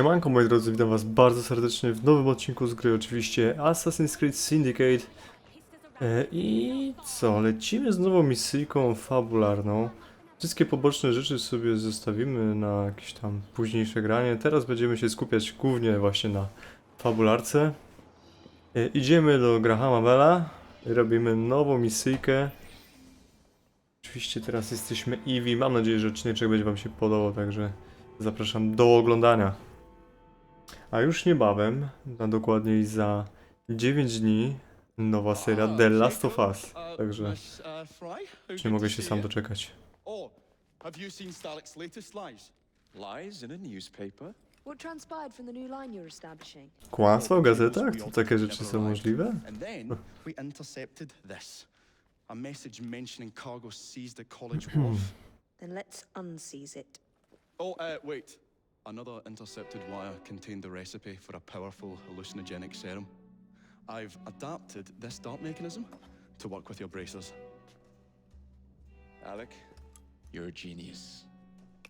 Siemanko moi drodzy, witam was bardzo serdecznie w nowym odcinku z gry oczywiście Assassin's Creed Syndicate. E, I co, lecimy z nową misyjką fabularną. Wszystkie poboczne rzeczy sobie zostawimy na jakieś tam późniejsze granie. Teraz będziemy się skupiać głównie właśnie na fabularce. E, Idziemy do Grahama Bella robimy nową misyjkę. Oczywiście teraz jesteśmy Eevee, mam nadzieję, że odcinek będzie wam się podobał, także zapraszam do oglądania a już niebawem, na dokładniej za 9 dni, nowa seria The Last of Us. Także już nie mogę się sam doczekać. Have you seen Stalik's latest lies? Lies in a newspaper? What transpired from the new line you're establishing? Kłamstwa w gazetach? To takie rzeczy są możliwe? And then we intercepted this. A message mentioning cargo seized at College Wharf. Then let's unseize it. oh, uh, wait. Another intercepted wire contained the recipe for a powerful hallucinogenic serum. I've adapted this dart mechanism to work with your bracers. Alec, you're a genius.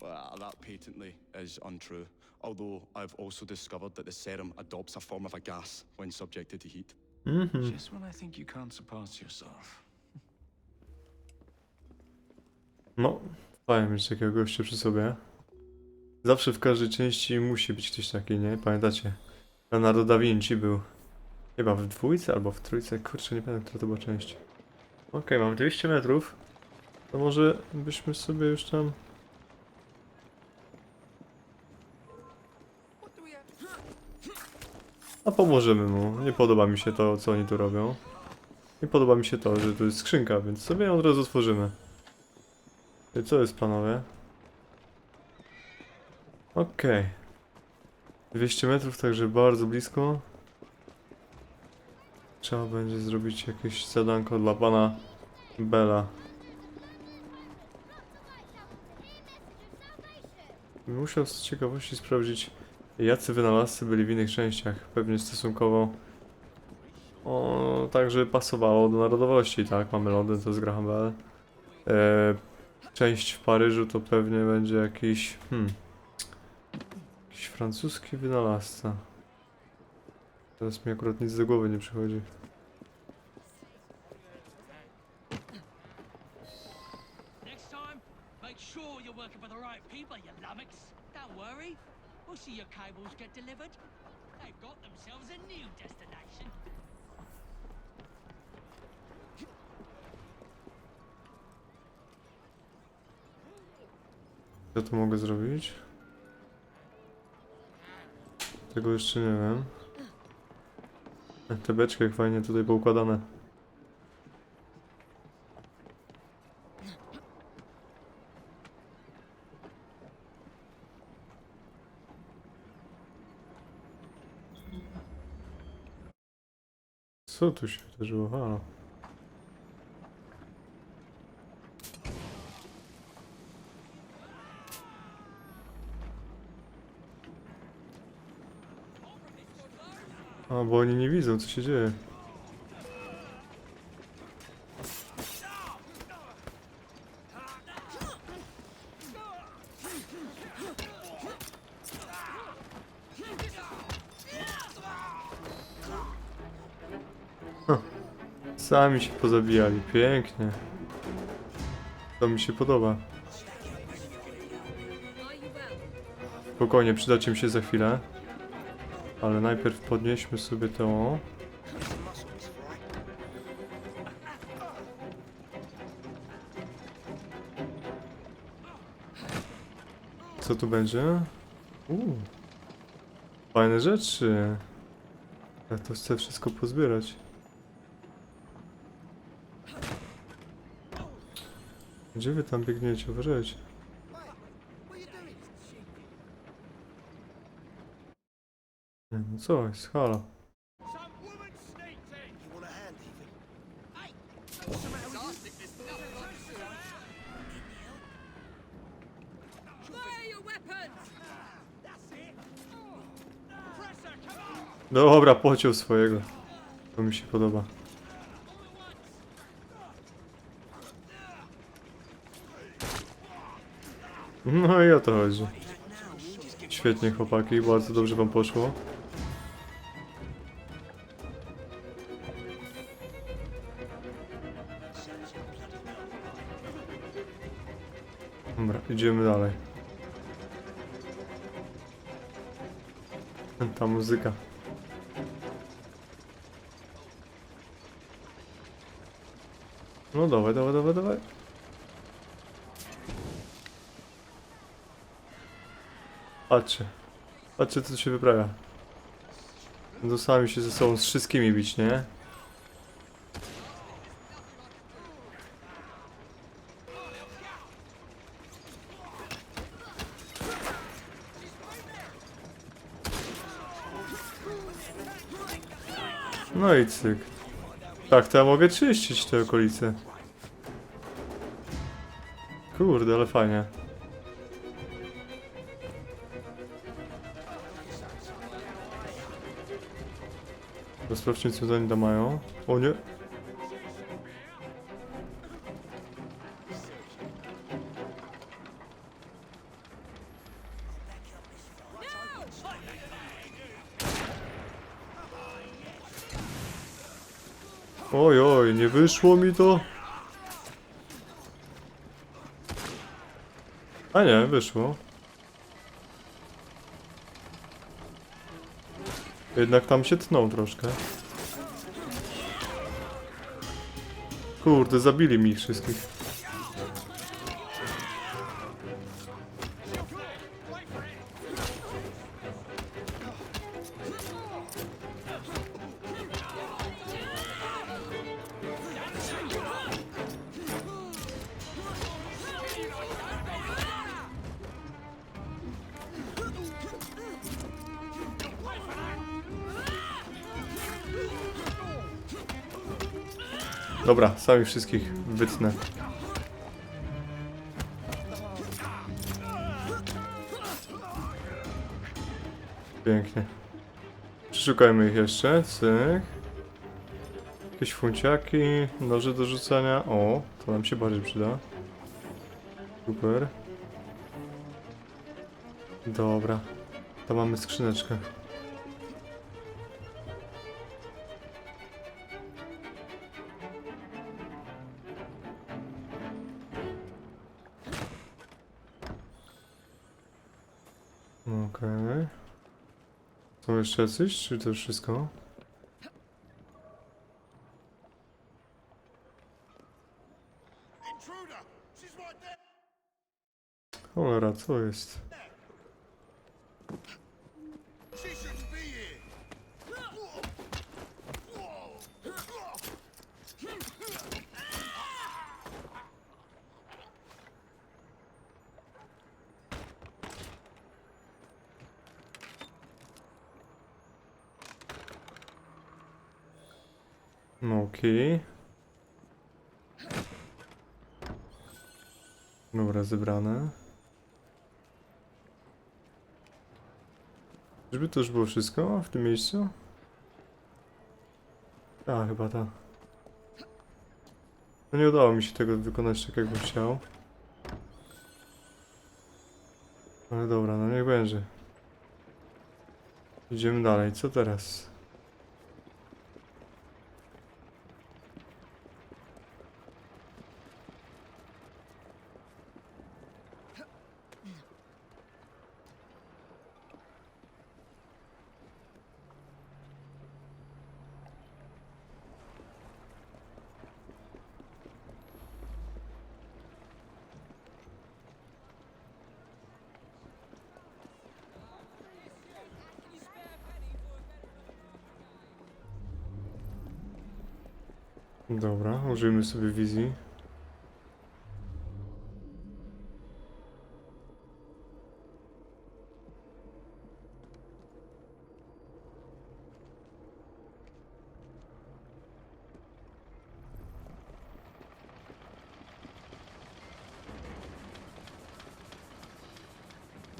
Well, that patently is untrue. Although I've also discovered that the serum adopts a form of a gas when subjected to heat. Mhm. Just when I think you can't surpass yourself. No, fajnie mieć takiego gościa przy sobie. Zawsze w każdej części musi być ktoś taki, nie? Pamiętacie? Leonardo da Vinci był chyba w dwójce albo w trójce. Kurczę, nie pamiętam, która to była część. Okej, mam 200 metrów. To może byśmy sobie już tam... A pomożemy mu. Nie podoba mi się to, co oni tu robią. Nie podoba mi się to, że tu jest skrzynka, więc sobie ją od razu otworzymy. Co jest, panowie? Okej. 200 metrów, także bardzo blisko. Trzeba będzie zrobić jakieś zadanko dla pana Bela. Musiał z ciekawości sprawdzić, jacy wynalazcy byli w innych częściach. Pewnie stosunkowo. O, także pasowało do narodowości, tak? Mamy Londyn, to jest Graham Bell. E, część w Paryżu to pewnie będzie jakiś. Hmm. Jakiś francuski wynalazca. Teraz mi akurat nic do głowy nie przychodzi. Co tu mogę zrobić? Tego jeszcze nie wiem. E, Te beczki jak fajnie tutaj poukładane. Co tu się wydarzyło? Halo. A, bo oni nie widzą, co się dzieje. Sami się pozabijali, pięknie. To mi się podoba. Spokojnie, przydacie mi się za chwilę. Ale najpierw podnieśmy sobie to. Co tu będzie? Fajne rzeczy. Ja to chcę wszystko pozbierać. Gdzie wy tam biegniecie? Uważajcie. Nie, No co jest? Halo. Dobra, pociął swojego. To mi się podoba. No i o to chodzi. Świetnie chłopaki, bardzo dobrze wam poszło. Dobra, idziemy dalej. Ta muzyka. No dawaj, dawaj, dawaj, dawaj. Patrzcie. Patrzcie, co się wyprawia. Będą sami się ze sobą z wszystkimi bić, nie? Cyk. Tak, to ja mogę czyścić te okolice. Kurde, ale fajnie. To Sprawdźmy co tam mają. O nie. Wyszło mi to. A nie, wyszło. Jednak tam się tnął troszkę. Kurde, zabili mi ich wszystkich. Dobra, sami wszystkich wytnę. Pięknie. Przeszukajmy ich jeszcze. Cyk. Jakieś funciaki, noże do rzucania. O, to nam się bardziej przyda. Super. Dobra. To mamy skrzyneczkę. Okej. Są jeszcze coś, czy to wszystko? Cholera, co jest? Okej. Dobra, zebrane. Żeby to już było wszystko w tym miejscu? A, chyba tak. No nie udało mi się tego wykonać tak, jakbym chciał. Ale dobra, no niech będzie. Idziemy dalej, co teraz? Dobra, użyjmy sobie wizji.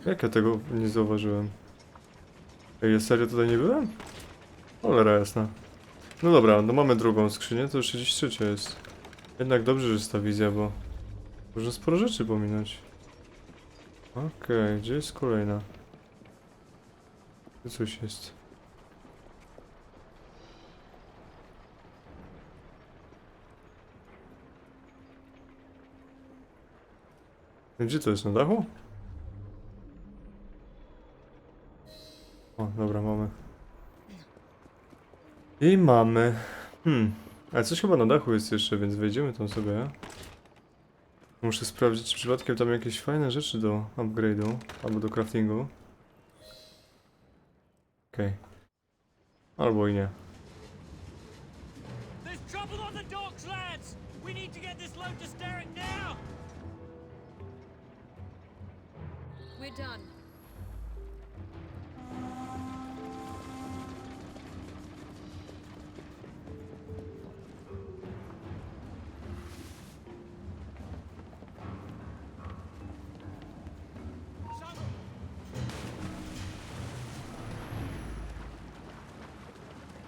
Jak ja tego nie zauważyłem? Ej, serio tutaj nie byłem? Cholera jasna. No dobra, no mamy drugą skrzynię, to już 33 jest. Jednak dobrze, że jest ta wizja, bo można sporo rzeczy pominąć. Okej, gdzie jest kolejna? Tu coś jest. Gdzie to jest? Na dachu? O, dobra, mamy. I mamy. Hmm. Ale coś chyba na dachu jest jeszcze, więc wejdziemy tam sobie. Muszę sprawdzić, czy przypadkiem tam jakieś fajne rzeczy do upgrade'u albo do craftingu. Okej. Albo i nie. There's trouble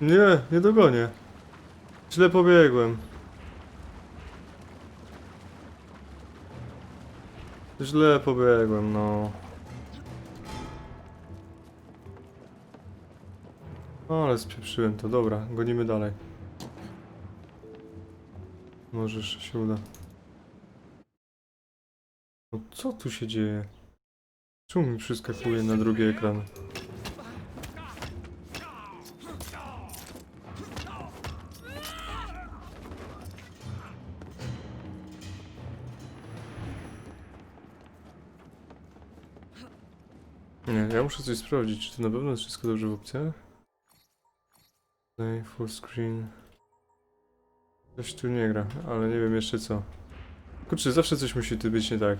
Nie, nie dogonię. Źle pobiegłem. Źle pobiegłem, no. Ale spieprzyłem to, dobra, gonimy dalej. Może jeszcze się uda. No co tu się dzieje? Czemu mi przyskakuje na drugi ekran? Ja muszę coś sprawdzić, czy to na pewno jest wszystko dobrze w opcjach? Play, full screen. Coś tu nie gra, ale nie wiem jeszcze co. Kurczę, zawsze coś musi tu być nie tak.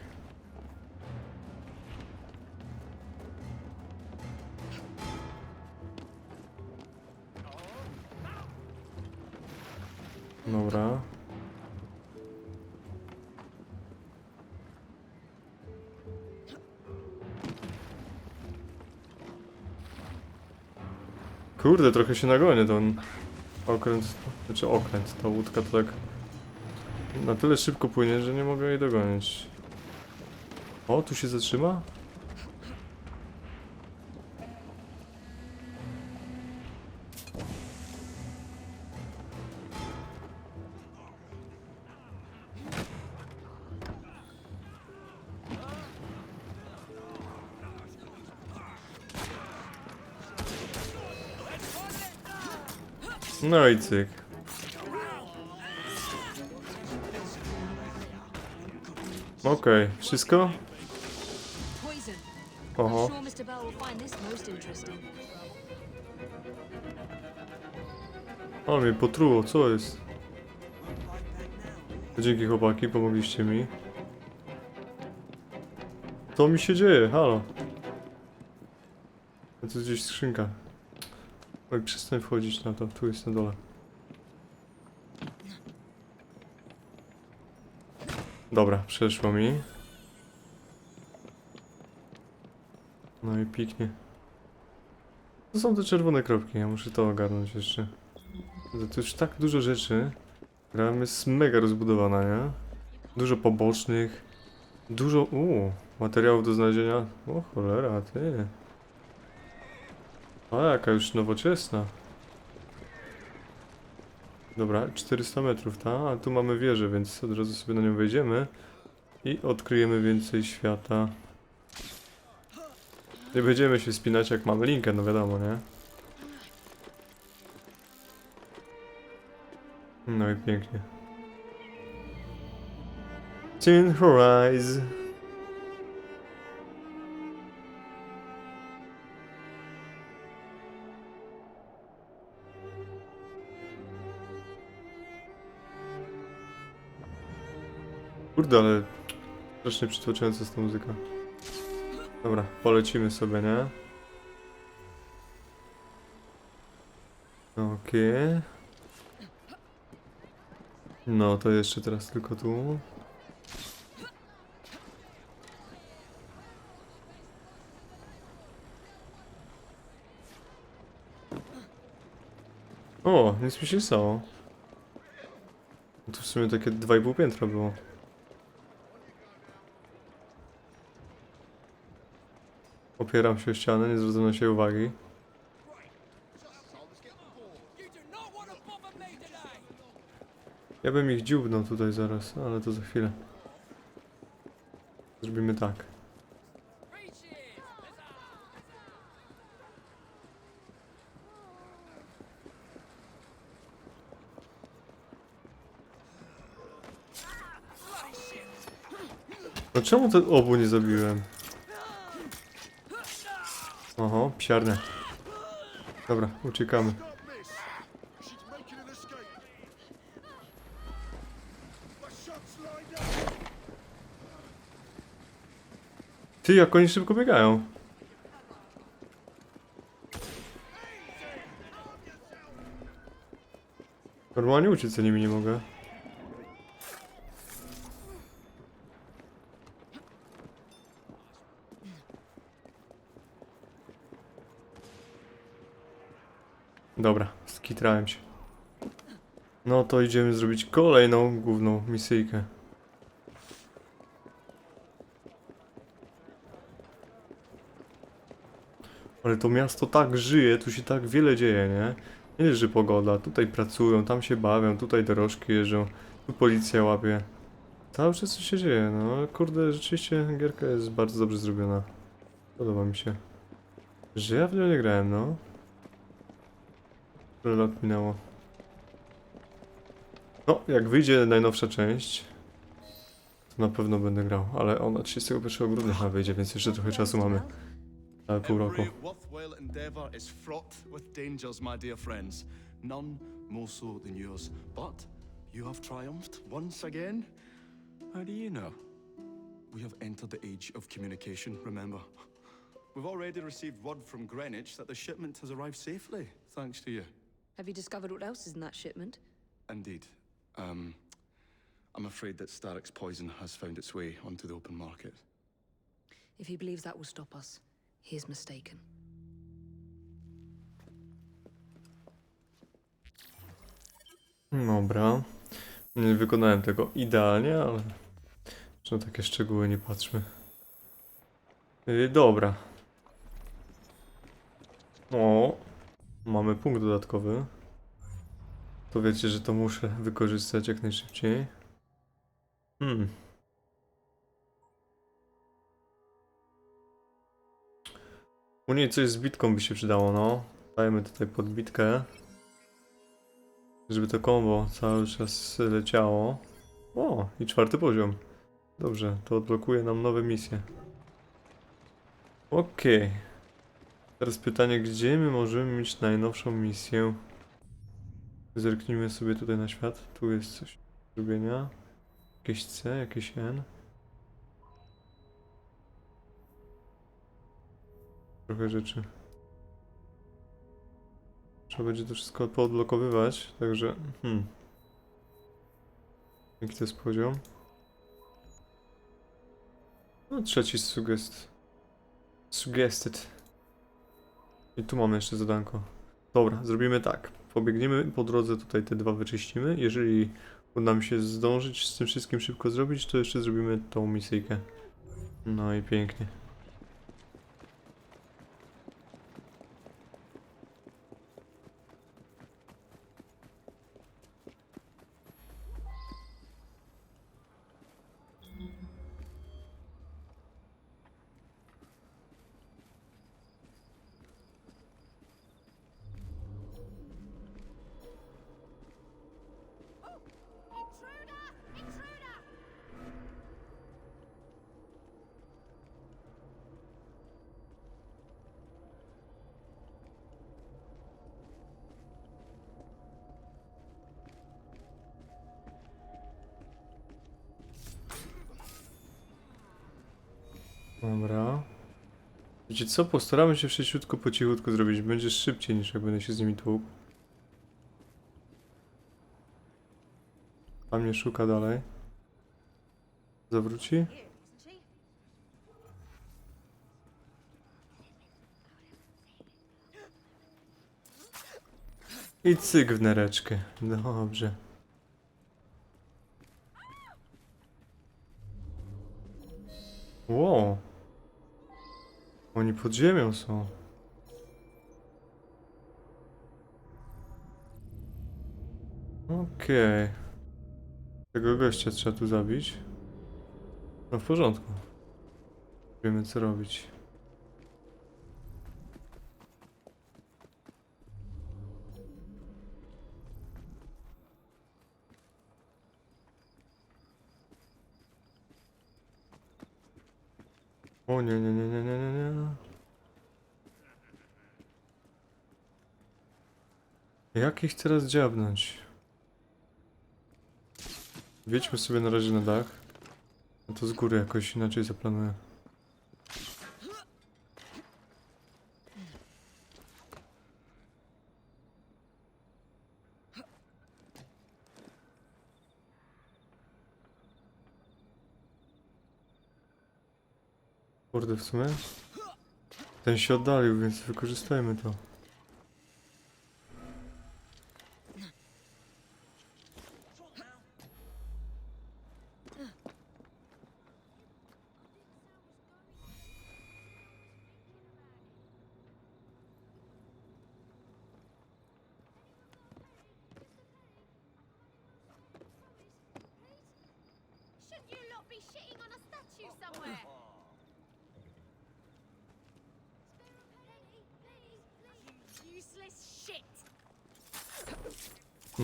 Kurde, trochę się nagonię ten okręt, znaczy okręt, ta łódka to tak na tyle szybko płynie, że nie mogę jej dogonić. O, tu się zatrzyma? No i cyk. Okej, wszystko? Poison. Oho. O, mnie potruło, co jest? Dzięki chłopaki, pomogliście mi. Co mi się dzieje? Halo. A tu gdzieś skrzynka. Oj, przestań wchodzić na to, tu jest na dole. Dobra, przeszło mi. No i piknie. To są te czerwone kropki, ja muszę to ogarnąć jeszcze. To już tak dużo rzeczy. Gra jest mega rozbudowana, nie? Dużo pobocznych. Dużo, uuu, materiałów do znalezienia. O cholera, ty. A, jaka już nowoczesna. Dobra, 400 metrów, ta? A tu mamy wieżę, więc od razu sobie na nią wejdziemy. I odkryjemy więcej świata. Nie będziemy się spinać jak mamy linkę, no wiadomo, nie? No i pięknie. Tin Horizon. Kurde, ale strasznie przytłaczająca jest ta muzyka. Dobra, polecimy sobie, nie? Okej. No, to jeszcze teraz tylko tu. O, nic mi się stało. To w sumie takie 2,5 piętra było. opieram się o ścianę, nie zwrócono na siebie uwagi. Ja bym ich dziubnął tutaj zaraz, ale to za chwilę. Zrobimy tak. No czemu ten obu nie zabiłem? Oho, psiarne. Dobra, uciekamy. Ty, jak oni szybko biegają. Normalnie uciec za nimi nie mogę. Skitrałem się. No to idziemy zrobić kolejną główną misyjkę. Ale to miasto tak żyje, tu się tak wiele dzieje, nie? Nie leży pogoda, tutaj pracują, tam się bawią, tutaj dorożki jeżdżą, tu policja łapie. Cały czas coś się dzieje, no kurde, rzeczywiście gierka jest bardzo dobrze zrobiona. Podoba mi się. Że ja w nią nie grałem, no. Tyle lat minęło. No, jak wyjdzie najnowsza część, to na pewno będę grał, ale ona 31 grudnia chyba wyjdzie, więc jeszcze trochę czasu mamy. Ale pół roku. You have triumphed once again. How do you know? We have entered the age of communication, remember. We've already received word from Greenwich that the shipment has arrived safely, thanks to you. Have you discovered what else is in that shipment? Indeed. Um, I'm afraid that Starrick's poison has found its way onto the open market. If he believes that will stop us, he is mistaken. Dobra. Nie wykonałem tego idealnie, ale na takie szczegóły nie patrzmy. Yy, dobra. O, mamy punkt dodatkowy. To wiecie, że to muszę wykorzystać jak najszybciej. Hmm. U niej coś z bitką by się przydało, no. Dajmy tutaj podbitkę. Żeby to combo cały czas leciało. O, i czwarty poziom. Dobrze, to odblokuje nam nowe misje. Okej. Teraz pytanie, gdzie my możemy mieć najnowszą misję? Zerknijmy sobie tutaj na świat. Tu jest coś do zrobienia. Jakieś C, jakieś N. Trochę rzeczy. Trzeba będzie to wszystko poodblokowywać, także... Hmm. Jaki to jest poziom? No trzeci sugest... Suggested. I tu mamy jeszcze zadanko. Dobra, zrobimy tak. Pobiegniemy po drodze, tutaj te dwa wyczyścimy. Jeżeli uda nam się zdążyć z tym wszystkim szybko zrobić, to jeszcze zrobimy tą misyjkę. No i pięknie. Dobra. Wiecie co? Postaramy się szybciutko, po cichutku zrobić. Będzie szybciej niż jak będę się z nimi tłukł. A mnie szuka dalej. Zawróci? I cyk w nereczkę. Dobrze. Wow. Oni pod ziemią są. Okej. Tego gościa trzeba tu zabić. No w porządku. Wiemy co robić. O nie, nie, nie, nie, nie. Jak ich teraz dziabnąć? Wiedźmy sobie na razie na dach. A to z góry jakoś inaczej zaplanuję. Kurde, w sumie? Ten się oddalił, więc wykorzystajmy to. Should you lot be shitting on a statue somewhere? You Useless shit!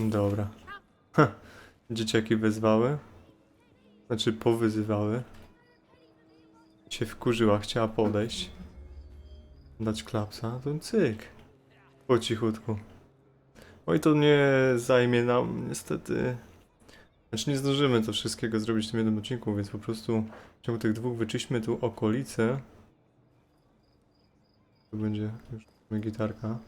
Dobra. Ha. Dzieciaki wezwały. Znaczy powyzywały. Się wkurzyła, chciała podejść. Dać klapsa, to cyk. Po cichutku. Oj, to nie zajmie nam niestety. Znaczy nie zdążymy to wszystkiego zrobić w tym jednym odcinku, więc po prostu w ciągu tych dwóch wyczyśmy tu okolice. To będzie już gitarka.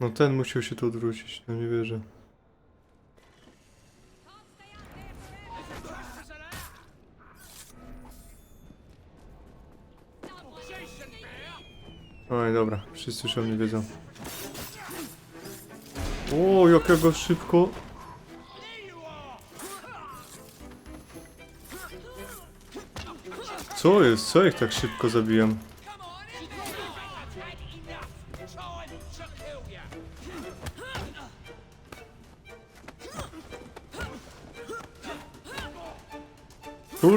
No ten musiał się tu odwrócić, no nie wierzę. Oj, dobra, wszyscy już o mnie wiedzą. O, jakiego szybko. Co jest? Co ich tak szybko zabijam?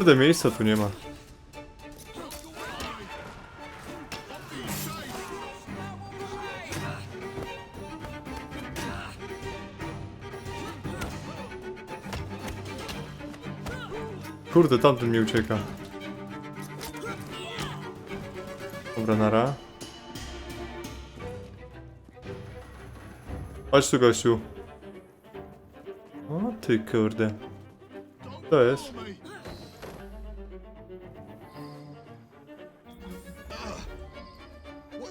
Kurde, miejsca tu nie ma. Kurde, tamten mi ucieka. Dobra, nara. Chodź tu, gościu. O ty kurde. To jest.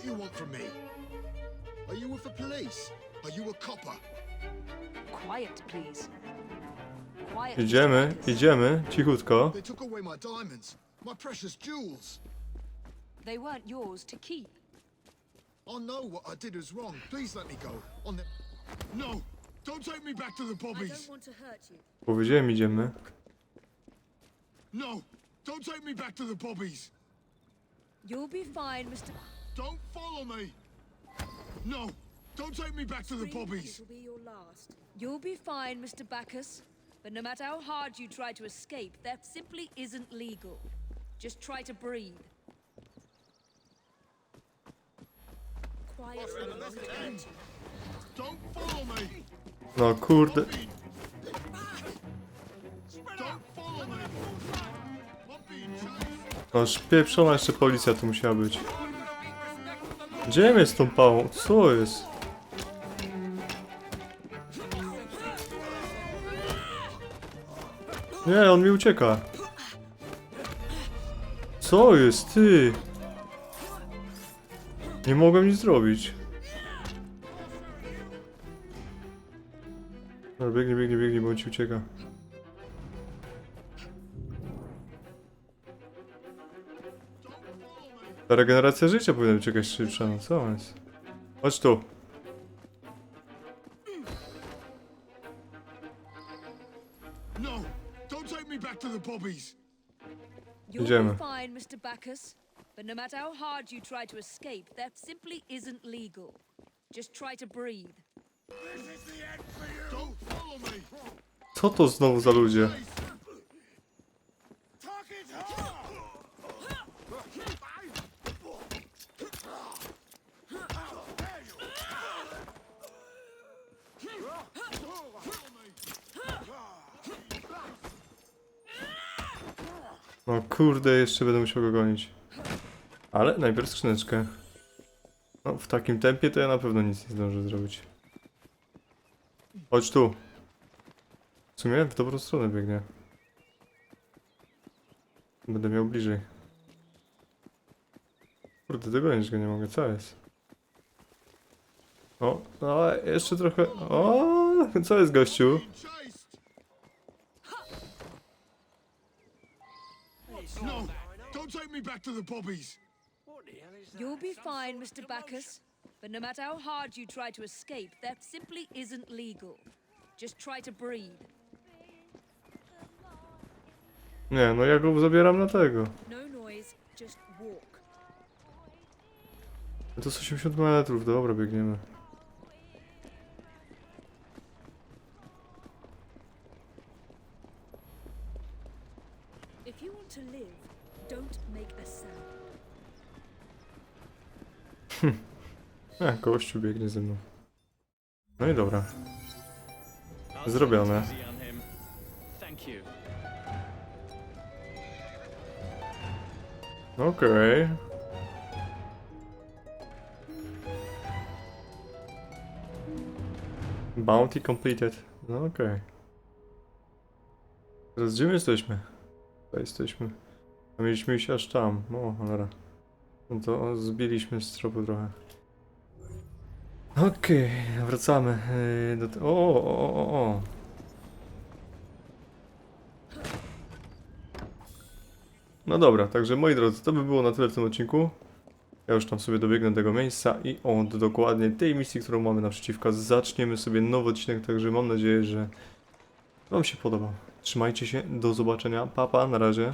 You want from me? Are you with the police? Are you a copper? Quiet, please. Quiet. Mr. Idziemy, Marcus. idziemy, cichutko. They took away my diamonds, my precious jewels. They weren't yours to keep. I know what I did is wrong. Please let me go. On the. No! Don't take me back to the bobbies! want to hurt you. Powiedziałem idziemy. No! Don't take me back to the bobbies! You'll be fine, Mr. Don't follow me! No! Don't take me back to the bobbies! be your last. You'll be fine, Mr. Bacchus. But no matter how hard you try to escape, that simply isn't legal. Just try to breathe. Quiet. Don't follow me! No kurde. Don't follow me! I'm being chased! No szpieprzona jeszcze policja tu musiała być. Gdzie jest tą pałą? Co jest? Nie, on mi ucieka. Co jest, ty? Nie mogłem nic zrobić. No, biegnie, biegnie, bo on ci ucieka. Ta regeneracja życia powinna być jakaś szybsza, no co jest? Chodź tu. No, don't take me back to the bobbies. Idziemy. fine, Mr. Bacchus. But no matter how hard you try to escape, that simply isn't legal. Just try to breathe. Don't follow me. Co to znowu za ludzie? No kurde, jeszcze będę musiał go gonić. Ale najpierw skrzyneczkę. No, w takim tempie to ja na pewno nic nie zdążę zrobić. Chodź tu. W sumie w dobrą stronę biegnie. Będę miał bliżej. Kurde, dogonić go nie mogę, co jest? O, no jeszcze trochę. O, co jest gościu? Don't take me back to the bobbies. You'll be fine, Mr. Bacchus. But no matter how hard you try to escape, that simply isn't legal. Just try to breathe. Nie, no ja go zabieram na tego. No noise, just walk. To jest 80 metrów, dobra, biegniemy. A, gościu biegnie ze mną. No i dobra. Zrobione. Okej. Bounty completed. No okej. Teraz gdzie my jesteśmy? Tutaj jesteśmy. A mieliśmy iść aż tam. O, cholera. No to zbiliśmy z tropu trochę. Okej, wracamy yy, do... O, o, o, o. No dobra, także moi drodzy, to by było na tyle w tym odcinku. Ja już tam sobie dobiegnę tego miejsca i od dokładnie tej misji, którą mamy naprzeciwko, zaczniemy sobie nowy odcinek, także mam nadzieję, że Wam się podobał. Trzymajcie się, do zobaczenia, papa, na razie.